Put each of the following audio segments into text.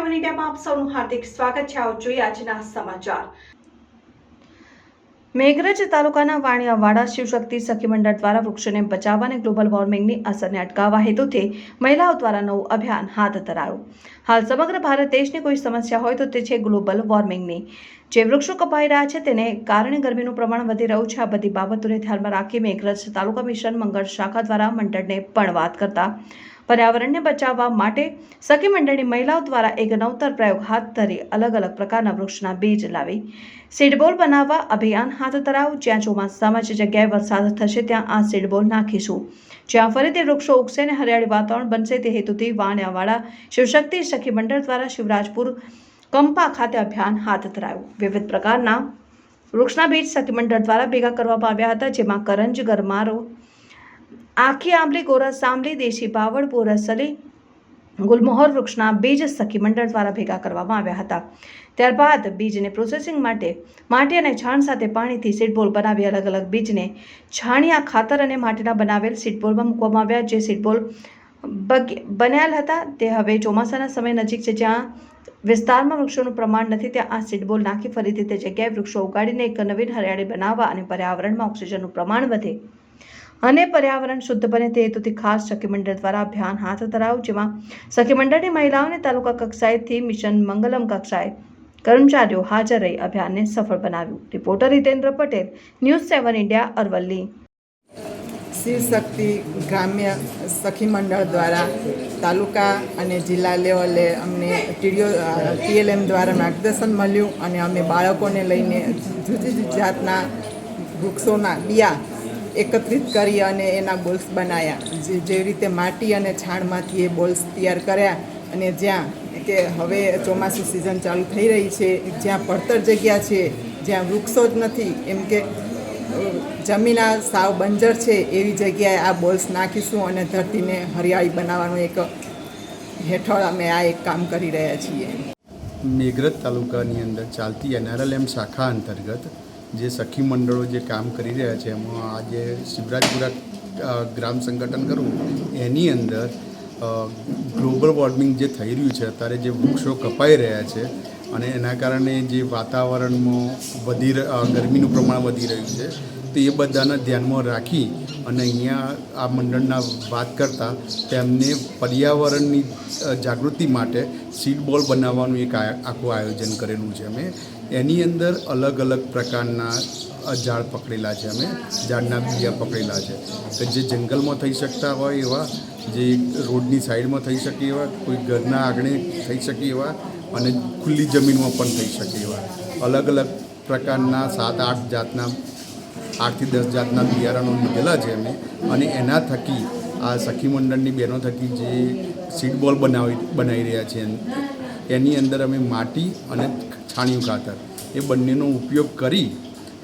સૌનું હાર્દિક સ્વાગત છે. આવો જોઈએ આજના સમાચાર. મેઘરજ તાલુકાના વાણિયાવાડા શિવશક્તિ સખી મંડળ દ્વારા વૃક્ષોને બચાવવા અને ગ્લોબલ વોર્મિંગની અસરને અટકાવવા હેતુથી મહિલાઓ દ્વારા નવું અભિયાન હાથ ધરાયું. હાલ સમગ્ર ભારત દેશની કોઈ સમસ્યા હોય તો તે છે ગ્લોબલ વોર્મિંગની. જે વૃક્ષો કપાઈ રહ્યા છે તેને કારણે ગરમીનું પ્રમાણ વધી રહ્યું છે. આ બધી બાબતોને ધ્યાનમાં રાખી મેઘરજ તાલુકા મિશન મંગળ શાખા દ્વારા મંડળને પણ વાત કરતા પર્યાવરણને બચાવવા માટે સખી મંડળની મહિલાઓ દ્વારા એક નવતર પ્રયોગ હાથ ધરી અલગ અલગ પ્રકારના વૃક્ષના બીજ લાવી, સીડબોલ બનાવવા અભિયાન હાથ ધરાવું, જ્યાં ચોમાસામાં જે જગ્યાએ વરસાદ થશે ત્યાં આ સીડબોલ નાખીશું. જ્યાં ફરીથી વૃક્ષો ઉગશે અને હરિયાળી વાતાવરણ બનશે તે હેતુથી વાણિયાવાડા શિવશક્તિ સખી મંડળ દ્વારા શિવરાજપુર કંપા ખાતે અભિયાન હાથ ધરાયું. વિવિધ પ્રકારના વૃક્ષના બીજ સખી મંડળ દ્વારા ભેગા કરવામાં આવ્યા હતા, જેમાં કરંજ, ગરમારો આખી આંબલી ગોરસ આંબલી દેશી બાવળ બોરસલી ગુલમોહર વૃક્ષના બીજ સખી મંડળ દ્વારા ભેગા કરવામાં આવ્યા હતા. ત્યારબાદ બીજને પ્રોસેસિંગ માટે માટી અને છાણ સાથે પાણીથી સીડબોલ બનાવી અલગ અલગ બીજને છાણિયા, ખાતર અને માટીના બનાવેલ સીડબોલમાં મૂકવામાં આવ્યા, જે સીડબોલ બન્યાલ હતા. તે હવે ચોમાસાના સમય નજીક છે, જ્યાં વિસ્તારમાં વૃક્ષોનું પ્રમાણ નથી, ત્યાં આ સીડબોલ નાખી ફરીથી તે જગ્યાએ વૃક્ષો ઉગાડીને એક નવીન હરિયાળી બનાવવા અને પર્યાવરણમાં ઓક્સિજનનું પ્રમાણ વધે. અને પર્યાવરણ શુદ્ધ બને તે હેતુથી ખાસ સખી મંડળ દ્વારા અભિયાન હાથ ધરાયું, જેમાં સખી મંડળની મહિલાઓને તાલુકા કક્ષાએથી મિશન મંગલમ કક્ષાએ કર્મચારીઓ હાજર રહી અભિયાનને સફળ બનાવ્યું. Reporter Hitendra Patel, news seven India, Aravalli. Shivshakti Gramya Sakhi Mandal દ્વારા તાલુકા અને જિલ્લા લેવલે અમને ટીડીઓ ટીએલએમ દ્વારા માર્ગદર્શન મળ્યું અને અમે બાળકોને લઈને જુદી જુદી જાતના વૃક્ષોના બિયા એકત્રિત કરી અને એના બોલ્સ બનાવ્યા જે રીતે માટી અને છાણમાંથી એ બોલ્સ તૈયાર કર્યા અને જ્યાં, કે હવે ચોમાસું સિઝન ચાલુ થઈ રહી છે, જ્યાં પડતર જગ્યા છે, જ્યાં વૃક્ષો જ નથી, એમ કે જમીન આ સાવ બંજર છે, એવી જગ્યાએ આ બોલ્સ નાખીશું અને ધરતીને હરિયાળી બનાવવાનું એક હેઠળ અમે આ એક કામ કરી રહ્યા છીએ. મેઘરજ તાલુકાની અંદર ચાલતી એનઆરએલએમ શાખા અંતર્ગત જે સખી મંડળો જે કામ કરી રહ્યા છે, એમાં આજે શિવરાજપુરા ગ્રામ સંગઠન કરવું એની અંદર ગ્લોબલ વોર્મિંગ જે થઈ રહ્યું છે, અત્યારે જે વૃક્ષો કપાઈ રહ્યા છે, અને એના કારણે જે વાતાવરણમાં વધી ગરમીનું પ્રમાણ વધી રહ્યું છે તો એ બધાને ધ્યાનમાં રાખી અને અહીંયા આ મંડળના વાત કરતાં તેમને પર્યાવરણની જાગૃતિ માટે સીડ બોલ બનાવવાનું એક આખું આયોજન કરેલું છે અમે. એની અંદર અલગ અલગ પ્રકારના ઝાડ પકડેલા છે અમે, ઝાડના બીયા પકડેલા છે. કે જે જંગલમાં થઈ શકતા હોય એવા, જે રોડની સાઈડમાં થઈ શકે એવા, કોઈ ઘરના આંગણે થઈ શકે એવા અને ખુલ્લી જમીનમાં પણ થઈ શકે એવા. અલગ અલગ પ્રકારના સાત આઠ જાતના આઠથી દસ જાતના બિયારણો લીધેલા છે અમે અને એના થકી આ સખી મંડળની બહેનો થકી જે સીડ બોલ બનાવી બનાવી રહ્યા છે એની અંદર અમે માટી અને છાણિયું ખાતર. એ બંનેનો ઉપયોગ કરી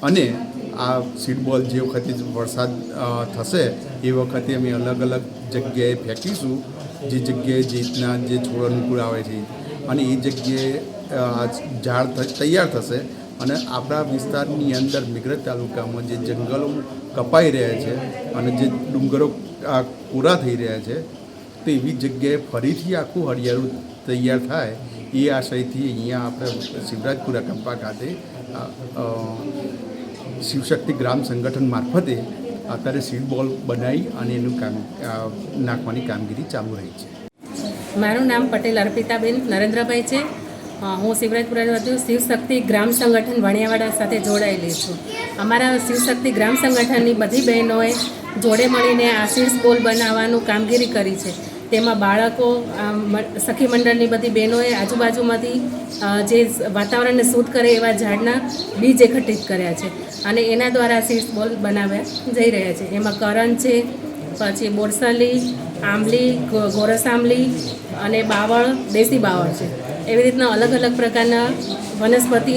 અને આ સીડ બોલ જે વખતે વરસાદ થશે, એ વખતે અમે અલગ અલગ જગ્યાએ ફેંકીશું. જે જગ્યાએ જે રીતના જે છોડ અનુકૂળ આવે છે. અને એ જગ્યાએ ઝાડ તૈયાર થશે અને આપણા વિસ્તારની અંદર મિગ્રજ તાલુકામાં જે જંગલો કપાઈ રહ્યા છે અને જે ડુંગરો આ પૂરા થઈ રહ્યા છે તો એવી જગ્યાએ ફરીથી આખું હરિયાળું તૈયાર થાય એ આશયથી અહીંયા આપણે શિવરાજપુરા કંપા ખાતે શિવશક્તિ ગ્રામ સંગઠન મારફતે અત્યારે સીડ બોલ બનાવી અને એનું કામ નાખવાની કામગીરી ચાલુ રહી છે. મારું નામ પટેલ અર્પિતાબેન, નરેન્દ્રભાઈ છે. હું શિવરાજપુરા વધુ શિવશક્તિ ગ્રામ સંગઠન વણિયાવાડા સાથે જોડાયેલી છું. અમારા શિવશક્તિ ગ્રામ સંગઠનની બધી બહેનોએ જોડે મળીને આ સીડ્સ બોલ બનાવવાનું કામગીરી કરી છે. તેમાં બાળકો સખી મંડળની બધી બહેનોએ આજુબાજુમાંથી જે વાતાવરણને શુદ્ધ કરે એવા ઝાડના બીજ એકત્રિત કર્યા છે અને એના દ્વારા આશીષ બોલ બનાવ્યા જઈ રહ્યા છે. એમાં કરણ છે, પછી બોરસલી, આંબલી ગોરસ આંબલી અને બાવળ, દેશી બાવળ છે. એવી રીતના અલગ અલગ પ્રકારના વનસ્પતિ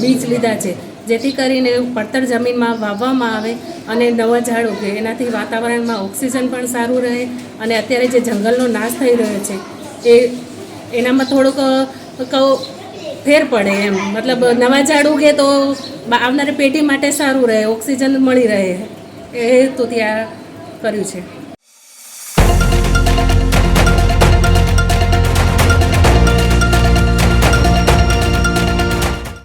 બીજ લીધા છે. જેથી કરીને પડતર જમીનમાં વાવવામાં આવે અને નવા ઝાડ ઉગે. એનાથી વાતાવરણમાં ઓક્સિજન પણ સારું રહે અને અત્યારે જે જંગલનો નાશ થઈ રહ્યો છે, એ, એનામાં થોડુંક કહો ફેર પડે એમ. મતલબ નવા ઝાડ ઉગે તો આવનારી પેઢી માટે સારું રહે, ઓક્સિજન મળી રહે. એ હેતુથી આ કર્યું છે.